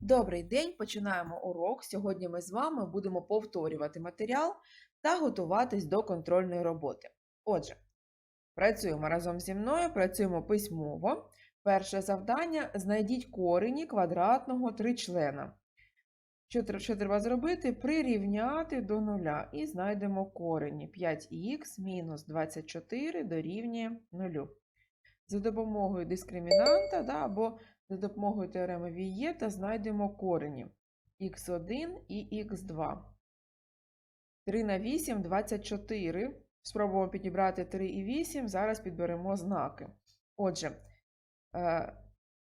Добрий день, починаємо урок. Сьогодні ми з вами будемо повторювати матеріал та готуватись до контрольної роботи. Отже, працюємо разом зі мною, працюємо письмово. Перше завдання знайдіть корені квадратного тричлена. Що, що треба зробити? Прирівняти до нуля і знайдемо корені. 5х мінус 24 дорівнює 0. За допомогою дискримінанта да, або за допомогою теореми Вієта знайдемо корені х1 і х2. 3 на 8 – 24. Спробуємо підібрати 3 і 8. Зараз підберемо знаки. Отже, е,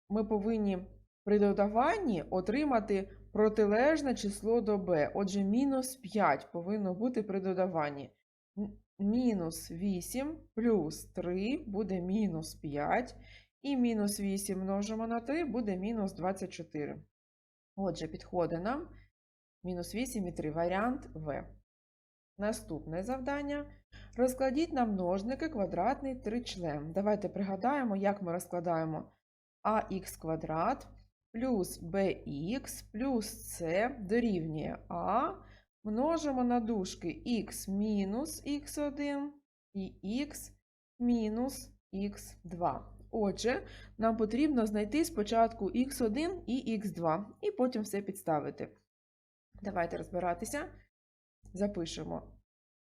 ми повинні при додаванні отримати протилежне число до b. Отже, мінус 5 повинно бути при додаванні. Мінус 8 плюс 3 буде мінус 5. І мінус 8 множимо на 3 буде мінус 24. Отже, підходить нам мінус 8 і 3. Варіант В. Наступне завдання. Розкладіть на множники квадратний тричлен. Давайте пригадаємо, як ми розкладаємо ах квадрат плюс bx плюс c дорівнює а. Множимо на дужки х мінус х1 і х мінус х2. Отже, нам потрібно знайти спочатку х1 і х2, і потім все підставити. Давайте розбиратися. Запишемо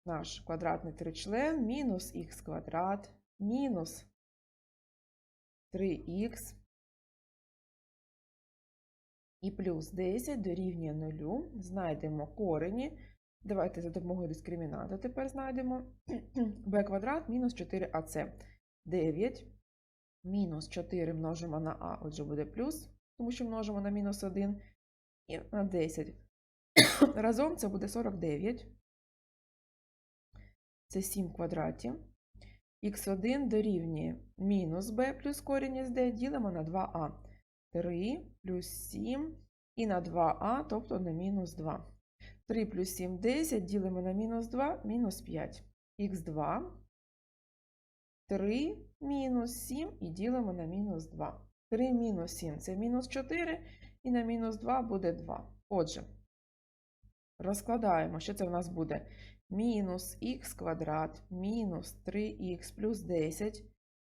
наш квадратний тричлен мінус х квадрат мінус 3х і плюс 10 дорівнює 0. Знайдемо корені. Давайте за допомогою дискримінанта тепер знайдемо b квадрат мінус 4ac. 9 мінус 4 множимо на а, отже буде плюс, тому що множимо на мінус 1 і на 10. Разом це буде 49. Це 7 квадратів. х1 дорівнює мінус b плюс корінь із d ділимо на 2а. 3 плюс 7 і на 2а, тобто на мінус 2. 3 плюс 7 – 10, ділимо на мінус 2, мінус 5. х2 3 мінус 7 і ділимо на мінус 2. 3 мінус 7 – це мінус 4, і на мінус 2 буде 2. Отже, розкладаємо, що це в нас буде? Мінус х квадрат мінус 3х плюс 10.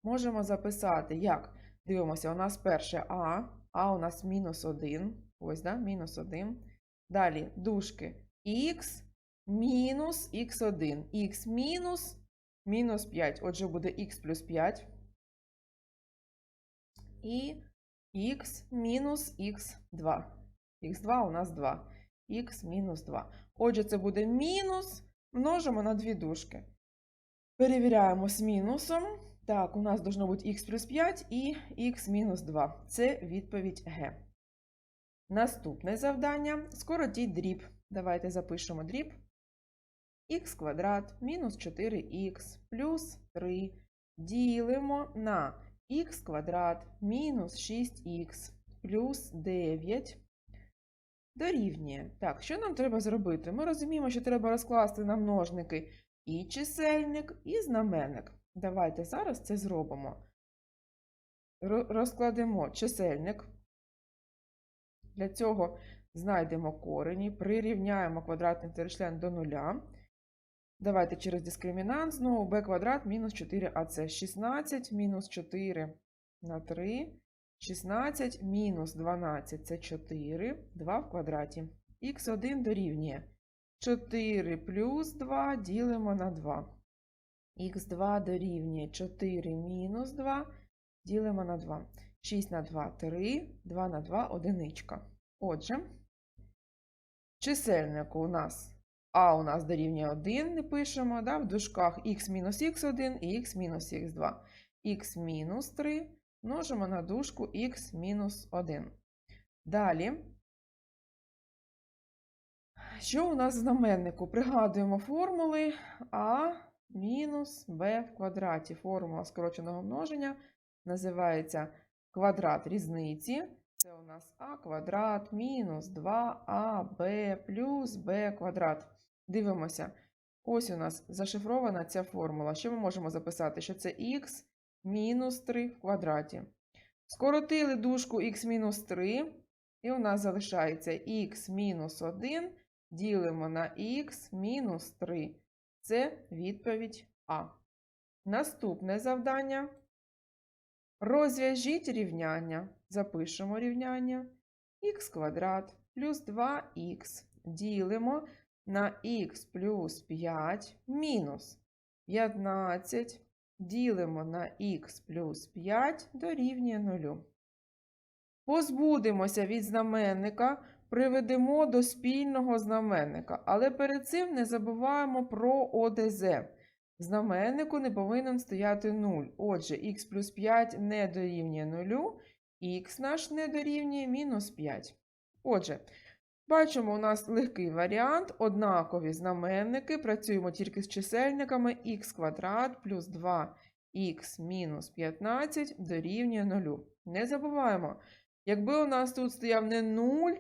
Можемо записати, як? Дивимося, у нас перше а, а у нас мінус 1. Ось, да, мінус 1. Далі дужки х мінус х1. х мінус мінус 5. Отже, буде х плюс 5. І х мінус х2. х2 у нас 2. х мінус 2. Отже, це буде мінус. Множимо на дві дужки. Перевіряємо з мінусом. Так, у нас должно бути х плюс 5 і х мінус 2. Це відповідь Г. Наступне завдання. Скоротіть дріб. Давайте запишемо дріб. Х квадрат мінус 4х плюс 3 ділимо на х квадрат мінус 6х плюс 9 дорівнює. Так, що нам треба зробити? Ми розуміємо, що треба розкласти на множники і чисельник, і знаменник. Давайте зараз це зробимо. Розкладемо чисельник. Для цього знайдемо корені, прирівняємо квадратний тричлен до нуля. Давайте через дискримінант знову b квадрат мінус 4ac. 16 мінус 4 на 3. 16 мінус 12 це 4. 2 в квадраті. х1 дорівнює 4 плюс 2 ділимо на 2. х2 дорівнює 4 мінус 2 ділимо на 2. 6 на 2 – 3, 2 на 2 – одиничка. Отже, в чисельнику у нас а у нас дорівнює 1, не пишемо, да? в дужках х мінус х1 і х мінус х2. х мінус 3 множимо на дужку х мінус 1. Далі, що у нас в знаменнику? Пригадуємо формули а мінус b в квадраті. Формула скороченого множення називається квадрат різниці. Це у нас а квадрат мінус 2аб плюс b квадрат. Дивимося. Ось у нас зашифрована ця формула. Що ми можемо записати? Що це х мінус 3 в квадраті. Скоротили дужку х мінус 3 І у нас залишається х мінус 1 ділимо на х мінус 3. Це відповідь А. Наступне завдання. Розв'яжіть рівняння. Запишемо рівняння х квадрат плюс 2х ділимо на х плюс 5 мінус 15 ділимо на х плюс 5 дорівнює 0. Позбудемося від знаменника, приведемо до спільного знаменника, але перед цим не забуваємо про ОДЗ. В знаменнику не повинен стояти 0. Отже, х плюс 5 не дорівнює 0, х наш не дорівнює мінус 5. Отже, бачимо, у нас легкий варіант, однакові знаменники, працюємо тільки з чисельниками х квадрат плюс 2х мінус 15 дорівнює 0. Не забуваємо, якби у нас тут стояв не 0,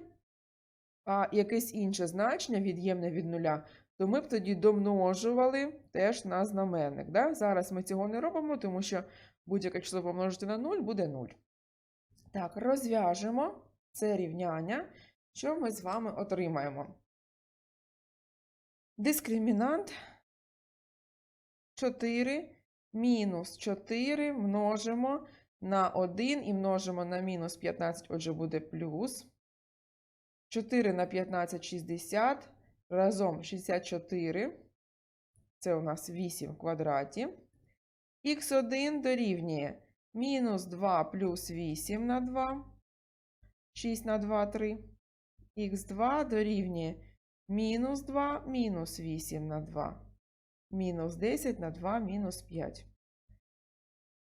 а якесь інше значення, від'ємне від нуля, то ми б тоді домножували теж на знаменник. Да? Зараз ми цього не робимо, тому що будь-яке число помножити на 0 буде 0. Так, розв'яжемо це рівняння, що ми з вами отримаємо. Дискримінант 4 мінус 4 множимо на 1 і множимо на мінус 15, отже, буде плюс. 4 на 15 – 60, разом 64, це у нас 8 в квадраті. Х1 дорівнює мінус 2 плюс 8 на 2, 6 на 2 – 3. Х2 дорівнює мінус 2 мінус 8 на 2, мінус 10 на 2 мінус 5.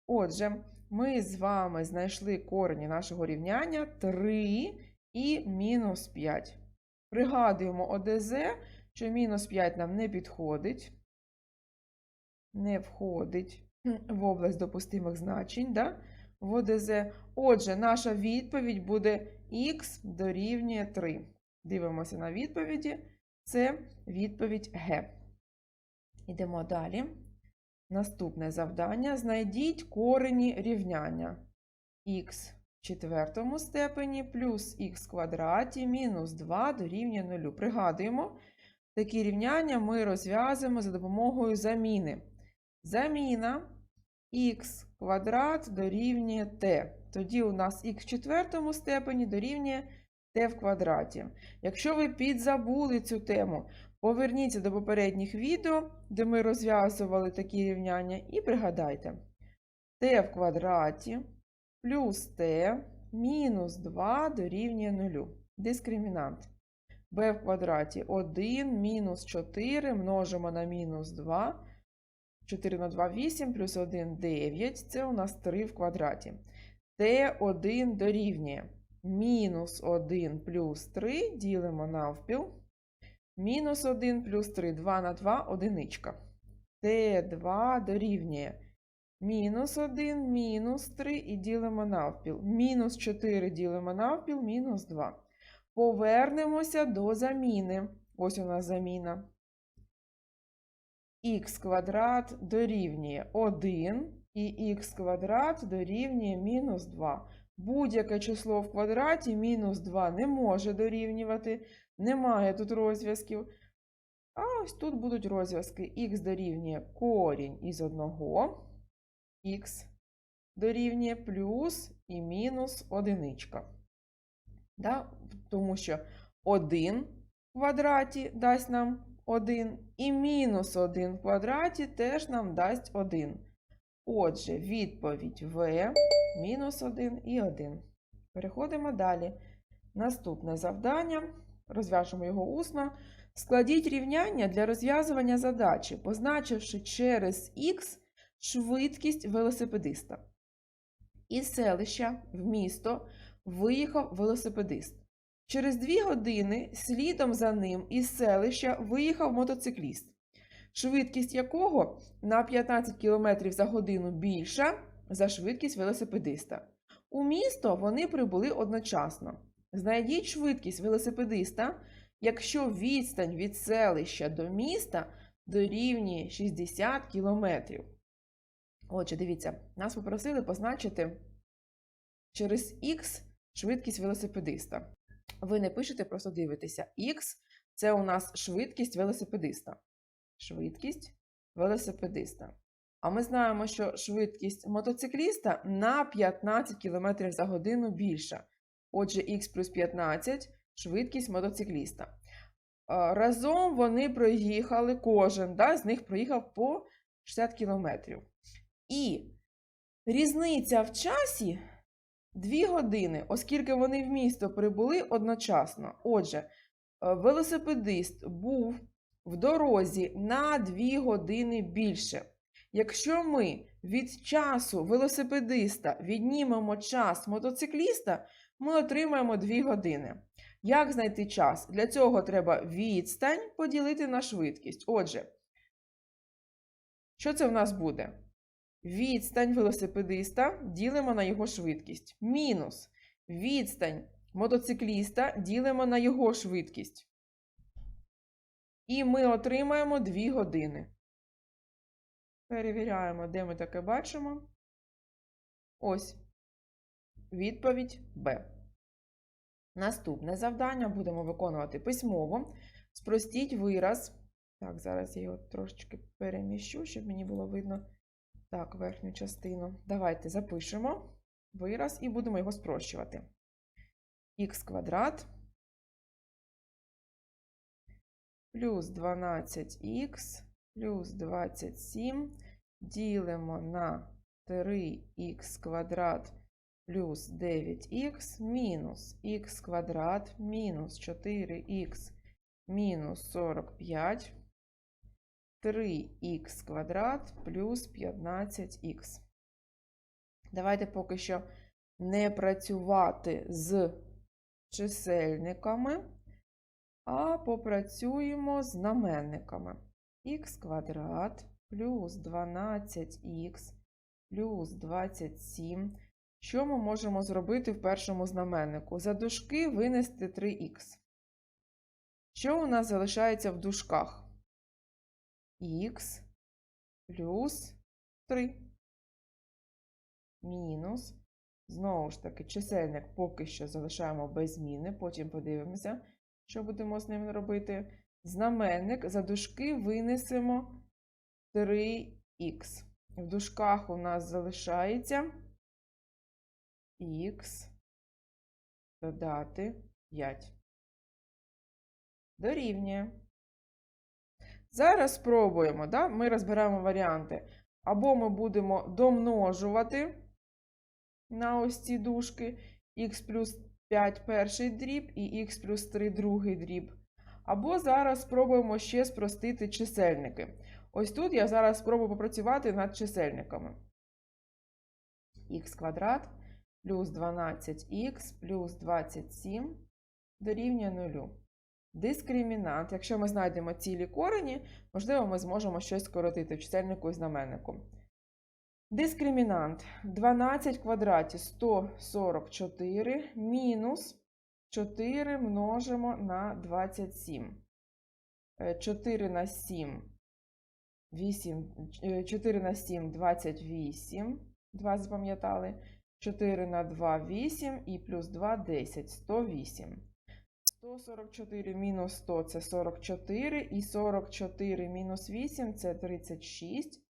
Отже, ми з вами знайшли корені нашого рівняння 3 і мінус 5. Пригадуємо ОДЗ, що мінус 5 нам не підходить, не входить в область допустимих значень да? в ОДЗ. Отже, наша відповідь буде х дорівнює 3. Дивимося на відповіді. Це відповідь Г. Йдемо далі. Наступне завдання. Знайдіть корені рівняння х в четвертому степені плюс х квадраті мінус 2 дорівнює 0. Пригадуємо, такі рівняння ми розв'язуємо за допомогою заміни. Заміна х квадрат дорівнює t. Тоді у нас х в четвертому степені дорівнює t в квадраті. Якщо ви підзабули цю тему, поверніться до попередніх відео, де ми розв'язували такі рівняння, і пригадайте t в квадраті плюс t мінус 2 дорівнює 0. Дискримінант. b в квадраті 1 мінус 4 множимо на мінус 2. 4 на 2 – 8, плюс 1 – 9. Це у нас 3 в квадраті. T1 дорівнює мінус 1 плюс 3 ділимо навпіл. Мінус 1 плюс 3 – 2 на 2 – одиничка. t2 дорівнює мінус 1, мінус 3 і ділимо навпіл. Мінус 4 ділимо навпіл, мінус 2. Повернемося до заміни. Ось у нас заміна. х квадрат дорівнює 1 і х квадрат дорівнює мінус 2. Будь-яке число в квадраті мінус 2 не може дорівнювати, немає тут розв'язків. А ось тут будуть розв'язки. х дорівнює корінь із 1, х дорівнює плюс і мінус одиничка. Да? Тому що 1 в квадраті дасть нам 1, і мінус 1 в квадраті теж нам дасть 1. Отже, відповідь В мінус 1 і 1. Переходимо далі. Наступне завдання. Розв'яжемо його усно. Складіть рівняння для розв'язування задачі, позначивши через х швидкість велосипедиста. Із селища в місто виїхав велосипедист. Через дві години слідом за ним із селища виїхав мотоцикліст, швидкість якого на 15 км за годину більша за швидкість велосипедиста. У місто вони прибули одночасно. Знайдіть швидкість велосипедиста, якщо відстань від селища до міста дорівнює 60 км. Отже, дивіться, нас попросили позначити через х швидкість велосипедиста. ви не пишете, просто дивитеся. Х це у нас швидкість велосипедиста. Швидкість велосипедиста. А ми знаємо, що швидкість мотоцикліста на 15 км за годину більша. Отже, х плюс 15 швидкість мотоцикліста. Разом вони проїхали, кожен да, з них проїхав по 60 км. І різниця в часі 2 години, оскільки вони в місто прибули одночасно. Отже, е, велосипедист був в дорозі на 2 години більше. Якщо ми від часу велосипедиста віднімемо час мотоцикліста, ми отримаємо 2 години. Як знайти час? Для цього треба відстань поділити на швидкість. Отже, що це в нас буде? Відстань велосипедиста ділимо на його швидкість. Мінус відстань мотоцикліста ділимо на його швидкість. І ми отримаємо 2 години. Перевіряємо, де ми таке бачимо. Ось. Відповідь Б. Наступне завдання будемо виконувати письмово. Спростіть вираз. Так, зараз я його трошечки переміщу, щоб мені було видно так, верхню частину. Давайте запишемо вираз і будемо його спрощувати. х квадрат плюс 12х плюс 27 ділимо на 3х квадрат плюс 9х мінус х квадрат мінус 4х мінус 45 3х квадрат плюс 15х. Давайте поки що не працювати з чисельниками, а попрацюємо з знаменниками. х квадрат плюс 12х плюс 27. Що ми можемо зробити в першому знаменнику? За дужки винести 3х. Що у нас залишається в дужках? х плюс 3 мінус. Знову ж таки, чисельник поки що залишаємо без зміни, потім подивимося, що будемо з ним робити. Знаменник за дужки винесемо 3х. В дужках у нас залишається х додати 5. Дорівнює. Зараз спробуємо, да? ми розберемо варіанти. Або ми будемо домножувати на ось ці дужки х плюс 5 перший дріб і х плюс 3 другий дріб. Або зараз спробуємо ще спростити чисельники. Ось тут я зараз спробую попрацювати над чисельниками. х квадрат плюс 12х плюс 27 дорівнює 0. Дискримінант. Якщо ми знайдемо цілі корені, можливо, ми зможемо щось скоротити в чисельнику і знаменнику. Дискримінант 12 в квадраті 144 мінус 4 множимо на 27. 4 на 7 8, 4 на 7 28. 2 запам'ятали. 4 на 2 8 і плюс 2 10, 108. 144 мінус 100 це 44, і 44 мінус 8 це 36.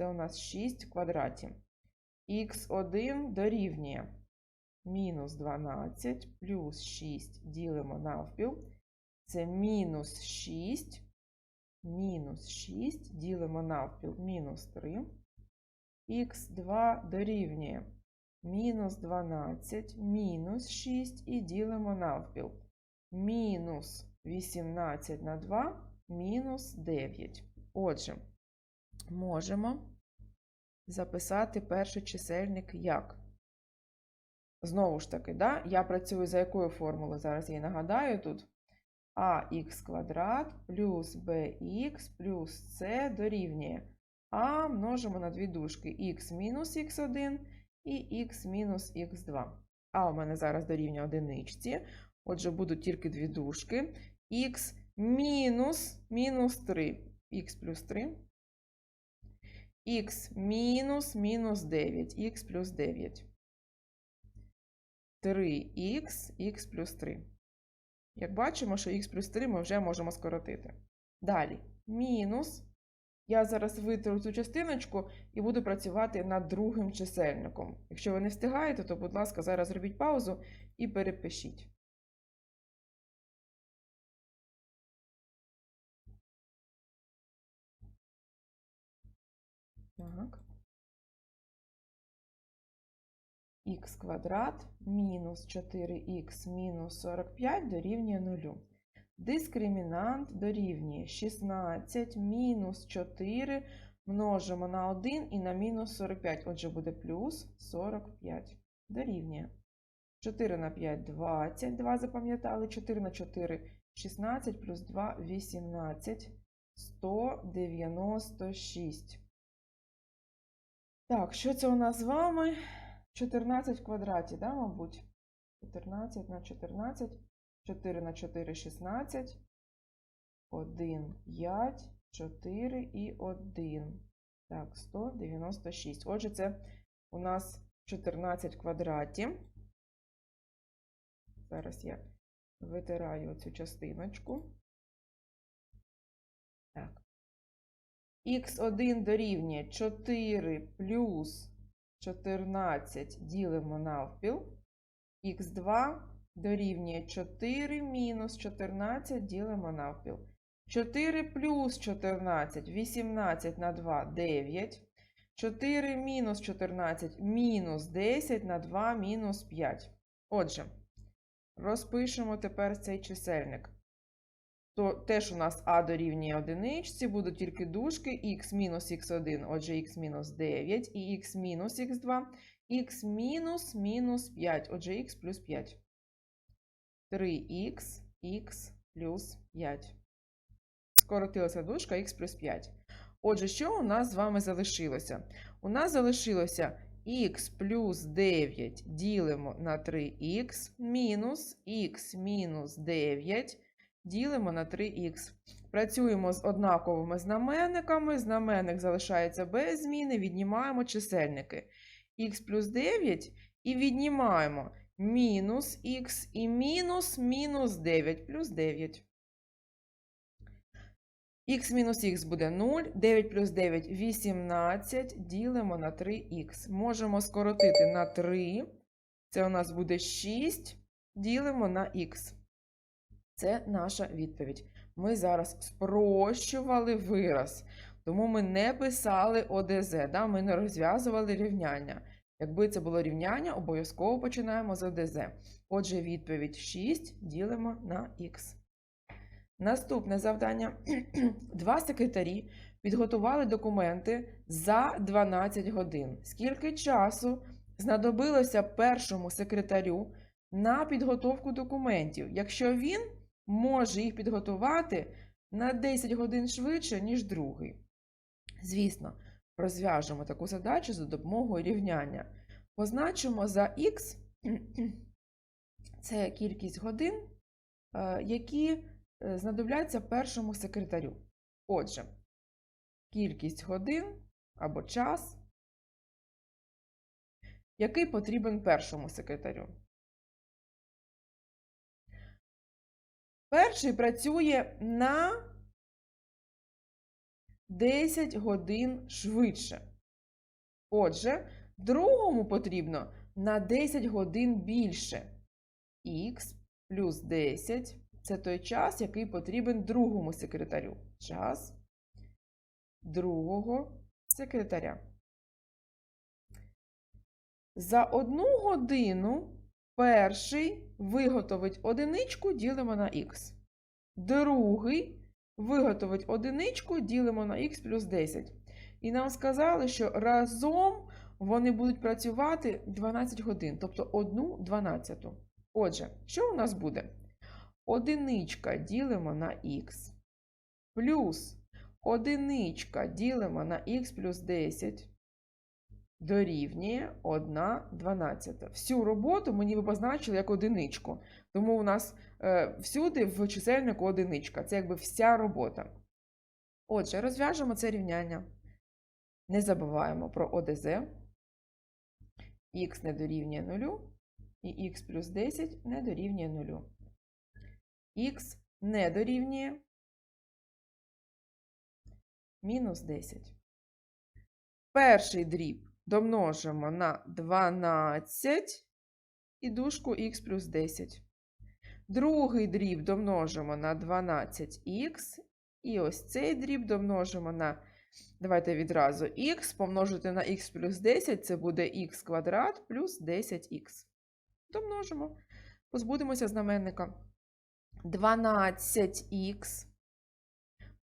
Це у нас 6 в квадраті. Х1 дорівнює мінус 12 плюс 6 ділимо навпіл. Це мінус 6. Мінус 6 ділимо навпіл мінус 3. Х2 дорівнює мінус 12 мінус 6 і ділимо навпіл мінус 18 на 2 мінус 9. Отже, можемо записати перший чисельник як. Знову ж таки, да, я працюю за якою формулою? Зараз я нагадаю тут. ах квадрат плюс bx плюс c дорівнює а множимо на дві дужки х мінус х1 і х мінус х2. А у мене зараз дорівнює одиничці. Отже, будуть тільки дві дужки. Х мінус мінус 3. Х плюс 3. Х мінус мінус 9. Х плюс 9. 3х, х плюс 3. Як бачимо, що х плюс 3 ми вже можемо скоротити. Далі, мінус. Я зараз витру цю частиночку і буду працювати над другим чисельником. Якщо ви не встигаєте, то, будь ласка, зараз зробіть паузу і перепишіть. Так. х квадрат мінус 4х мінус 45 дорівнює 0. Дискримінант дорівнює 16 мінус 4 множимо на 1 і на мінус 45. Отже, буде плюс 45. Дорівнює. 4 на 5 – 20. 2 запам'ятали. 4 на 4 – 16 плюс 2 – 18. 196. Так, що це у нас з вами? 14 в квадраті, да, мабуть? 14 на 14. 4 на 4 – 16. 1, 5, 4 і 1. Так, 196. Отже, це у нас 14 в квадраті. Зараз я витираю цю частиночку. Так. Х1 дорівнює 4 плюс 14 ділимо навпіл. Х2 дорівнює 4 мінус 14 ділимо навпіл. 4 плюс 14, 18 на 2 – 9. 4 мінус 14 мінус 10 на 2 мінус 5. Отже, розпишемо тепер цей чисельник. То теж у нас а дорівнює одиничці, будуть тільки дужки х мінус х1, отже х мінус 9, і х мінус х2, х мінус мінус 5, отже х плюс 5. 3х, х плюс 5. Скоротилася дужка х плюс 5. Отже, що у нас з вами залишилося? У нас залишилося х плюс 9 ділимо на 3х мінус х мінус 9 ділимо на 3х. Працюємо з однаковими знаменниками. Знаменник залишається без зміни, віднімаємо чисельники. х плюс 9 і віднімаємо мінус х і мінус мінус 9 плюс 9. х мінус х буде 0, 9 плюс 9 – 18, ділимо на 3х. Можемо скоротити на 3, це у нас буде 6, ділимо на х. Це наша відповідь. Ми зараз спрощували вираз, тому ми не писали ОДЗ, да? ми не розв'язували рівняння. Якби це було рівняння, обов'язково починаємо з ОДЗ. Отже, відповідь 6 ділимо на х. Наступне завдання. Два секретарі підготували документи за 12 годин. Скільки часу знадобилося першому секретарю на підготовку документів, якщо він може їх підготувати на 10 годин швидше, ніж другий? Звісно, розв'яжемо таку задачу за допомогою рівняння. Позначимо за х це кількість годин, е, які е, знадобляться першому секретарю. Отже, кількість годин або час, який потрібен першому секретарю. Перший працює на 10 годин швидше. Отже, другому потрібно на 10 годин більше. Х плюс 10 це той час, який потрібен другому секретарю. Час другого секретаря. За одну годину перший виготовить одиничку, ділимо на х. Другий виготовить одиничку, ділимо на х плюс 10. І нам сказали, що разом вони будуть працювати 12 годин, тобто 1 дванадцяту. Отже, що у нас буде? Одиничка ділимо на х, плюс одиничка ділимо на х плюс 10 дорівнює 1 дванадцята. Всю роботу ми ніби позначили як одиничку. Тому у нас е, всюди в чисельнику одиничка. Це якби вся робота. Отже, розв'яжемо це рівняння. Не забуваємо про ОДЗ. Х не дорівнює 0 і х плюс 10 не дорівнює 0. х не дорівнює мінус 10. Перший дріб домножимо на 12 і дужку х плюс 10. Другий дріб домножимо на 12х. І ось цей дріб домножимо на, давайте відразу, х помножити на х плюс 10, це буде х квадрат плюс 10х. Домножимо. Позбудемося знаменника. 12х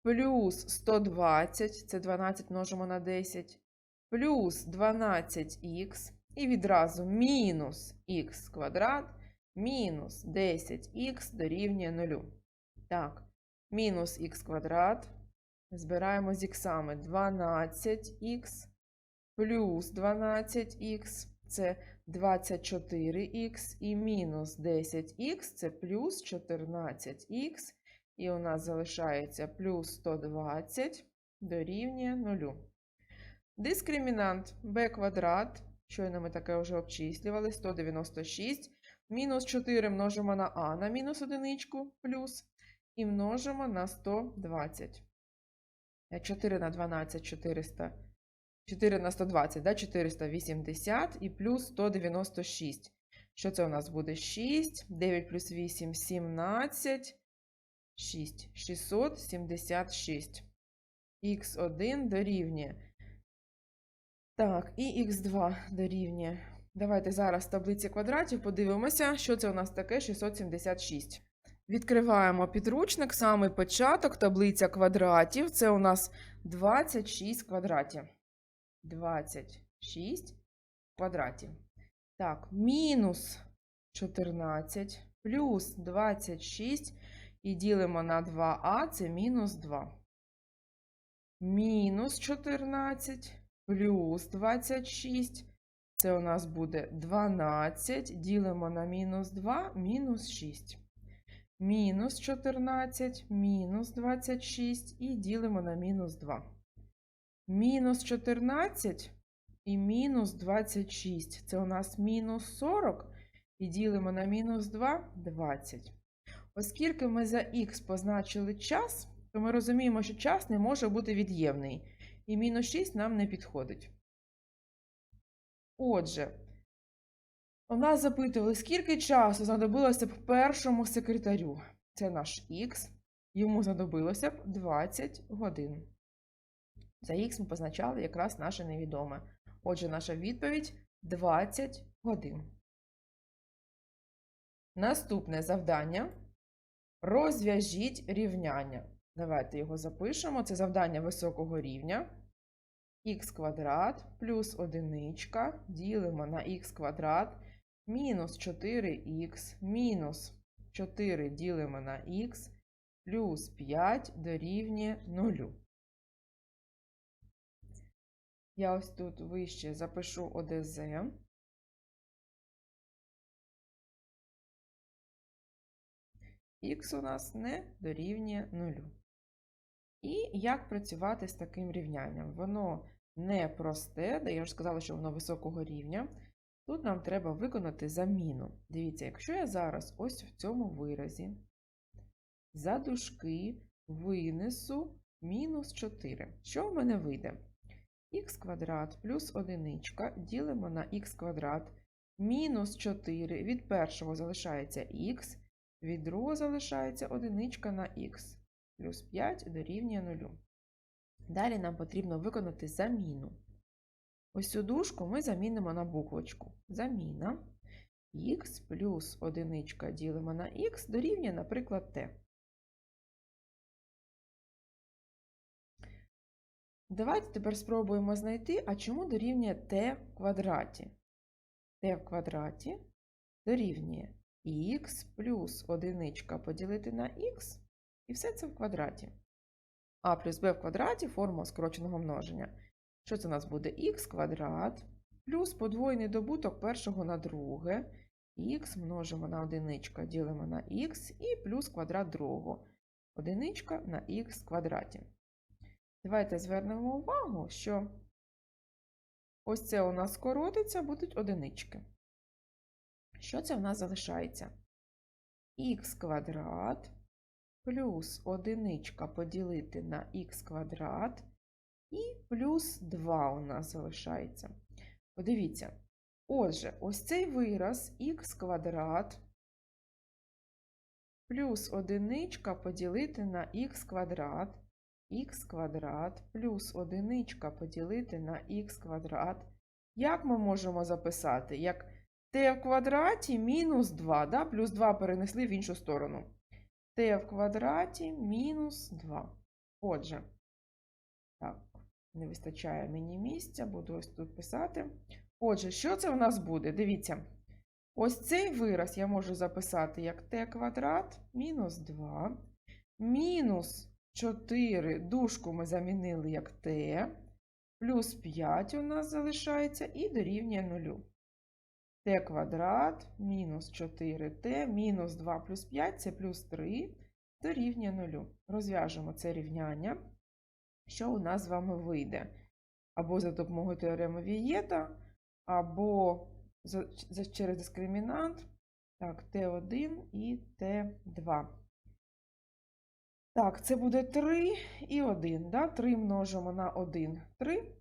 плюс 120, це 12 множимо на 10, плюс 12х, і відразу мінус х квадрат, мінус 10х дорівнює 0. Так, мінус х квадрат. Збираємо з іксами 12х плюс 12х це 24х і мінус 10х це плюс 14х. І у нас залишається плюс 120 дорівнює 0. Дискримінант b квадрат, щойно ми таке вже обчислювали, 196. Мінус 4 множимо на а на мінус одиничку плюс і множимо на 120. 4 на 12 400. 4 на 120, да? 480 і плюс 196. Що це у нас буде? 6, 9 плюс 8 17, 6, 676. Х1 дорівнює. Так, і х2 дорівнює. Давайте зараз в таблиці квадратів подивимося, що це у нас таке 676. Відкриваємо підручник, самий початок, таблиця квадратів. Це у нас 26 квадратів. 26 квадратів. Так, мінус 14 плюс 26 і ділимо на 2а, це мінус 2. Мінус 14 плюс 26. Це у нас буде 12. Ділимо на мінус 2, мінус 6. Мінус 14, мінус 26 і ділимо на мінус 2. Мінус 14 і мінус 26. Це у нас мінус 40. І ділимо на мінус 2 20. Оскільки ми за х позначили час, то ми розуміємо, що час не може бути від'ємний. І мінус 6 нам не підходить. Отже, у нас запитували, скільки часу знадобилося б першому секретарю. Це наш х. Йому знадобилося б 20 годин. За х ми позначали якраз наше невідоме. Отже, наша відповідь 20 годин. Наступне завдання. Розв'яжіть рівняння. Давайте його запишемо. Це завдання високого рівня. х квадрат плюс одиничка ділимо на х квадрат мінус 4х мінус 4 ділимо на х плюс 5 дорівнює 0. Я ось тут вище запишу ОДЗ. Х у нас не дорівнює 0. І як працювати з таким рівнянням? Воно не просте, де я вже сказала, що воно високого рівня. Тут нам треба виконати заміну. Дивіться, якщо я зараз ось в цьому виразі за дужки винесу мінус 4, що в мене вийде? х квадрат плюс одиничка ділимо на х квадрат мінус 4. Від першого залишається х, від другого залишається одиничка на х, плюс 5 дорівнює 0. Далі нам потрібно виконати заміну. Ось цю дужку ми замінимо на буквочку. Заміна х плюс одиничка ділимо на х дорівнює, наприклад, t. Давайте тепер спробуємо знайти, а чому дорівнює t в квадраті. t в квадраті дорівнює х плюс одиничка поділити на х, і все це в квадраті. А плюс b в квадраті формула скороченого множення. Що це у нас буде х квадрат плюс подвоєний добуток першого на друге. х множимо на одиничка, ділимо на х і плюс квадрат другого. Одиничка на х квадраті. Давайте звернемо увагу, що ось це у нас скоротиться, будуть одинички. Що це в нас залишається? х квадрат плюс одиничка поділити на х квадрат і плюс 2 у нас залишається. Подивіться. Отже, ось цей вираз х квадрат плюс одиничка поділити на х квадрат, х квадрат плюс одиничка поділити на х квадрат. Як ми можемо записати? Як t в квадраті мінус 2, да? плюс 2 перенесли в іншу сторону. T в квадраті мінус 2. Отже, так, не вистачає мені місця, буду ось тут писати. Отже, що це в нас буде? Дивіться. Ось цей вираз я можу записати як t квадрат мінус 2. Мінус 4 дужку ми замінили як t. Плюс 5 у нас залишається і дорівнює 0. T квадрат мінус 4t мінус 2 плюс 5 це плюс 3 дорівнює 0. Розв'яжемо це рівняння. Що у нас з вами вийде? Або за допомогою теореми Вієта, або за, за, через дискримінант. Так, Т1 і Т2. Так, це буде 3 і 1. Да? 3 множимо на 1 3.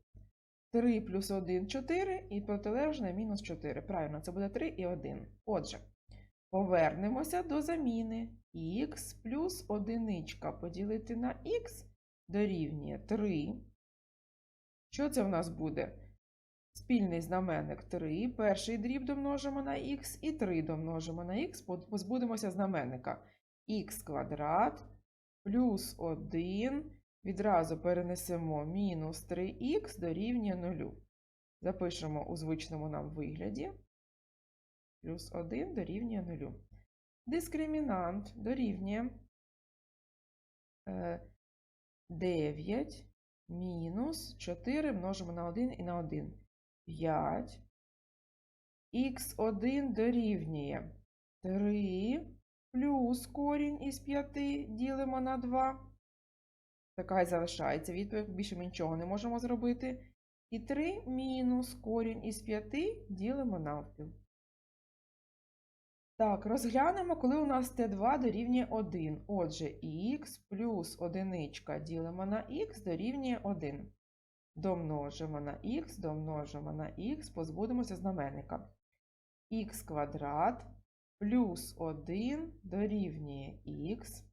3 плюс 1 4 і протилежне мінус 4. Правильно, це буде 3 і 1. Отже, повернемося до заміни. Х плюс 1 поділити на х дорівнює 3. Що це в нас буде? Спільний знаменник 3. Перший дріб домножимо на х і 3 домножимо на х, позбудемося знаменника х квадрат плюс 1. Відразу перенесемо мінус 3х дорівнює 0. Запишемо у звичному нам вигляді. Плюс 1 дорівнює 0. Дискримінант дорівнює е, 9 мінус 4 множимо на 1 і на 1. 5. Х1 дорівнює 3 плюс корінь із 5 ділимо на 2. Така і залишається відповідь, більше ми нічого не можемо зробити. І 3 мінус корінь із 5 ділимо навпіл. Так, розглянемо, коли у нас Т2 дорівнює 1. Отже, х плюс 1 ділимо на х дорівнює 1. Домножимо на х, домножимо на х, позбудемося знаменника. х квадрат плюс 1 дорівнює х,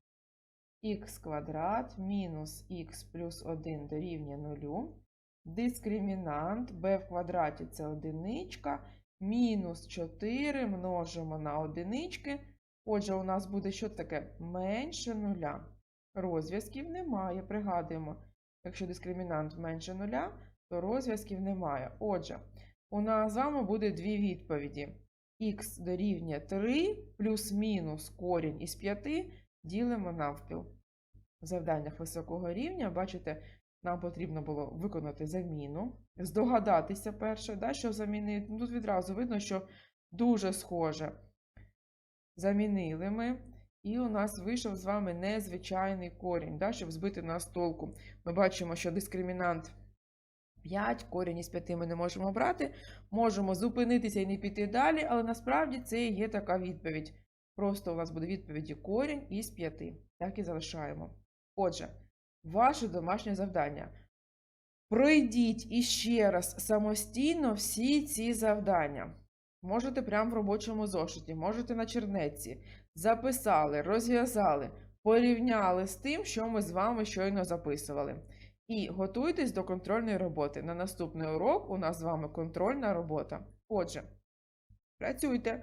х квадрат мінус х плюс 1 дорівнює 0. Дискримінант b в квадраті це одиничка, мінус 4 множимо на одинички. Отже, у нас буде що таке? Менше нуля. Розв'язків немає, пригадуємо. Якщо дискримінант менше нуля, то розв'язків немає. Отже, у нас з вами буде дві відповіді. х дорівнює 3 плюс-мінус корінь із 5 ділимо навпіл. В завданнях високого рівня, бачите, нам потрібно було виконати заміну, здогадатися перше, да, що замінити. Ну, Тут відразу видно, що дуже схоже. Замінили ми. І у нас вийшов з вами незвичайний корінь, да, щоб збити нас толку. Ми бачимо, що дискримінант 5, корінь із 5 ми не можемо брати. Можемо зупинитися і не піти далі, але насправді це і є така відповідь. Просто у нас буде відповіді корінь із 5. Так і залишаємо. Отже, ваше домашнє завдання. Пройдіть іще раз самостійно всі ці завдання. Можете прямо в робочому зошиті, можете на чернетці. Записали, розв'язали, порівняли з тим, що ми з вами щойно записували. І готуйтесь до контрольної роботи. На наступний урок у нас з вами контрольна робота. Отже, працюйте.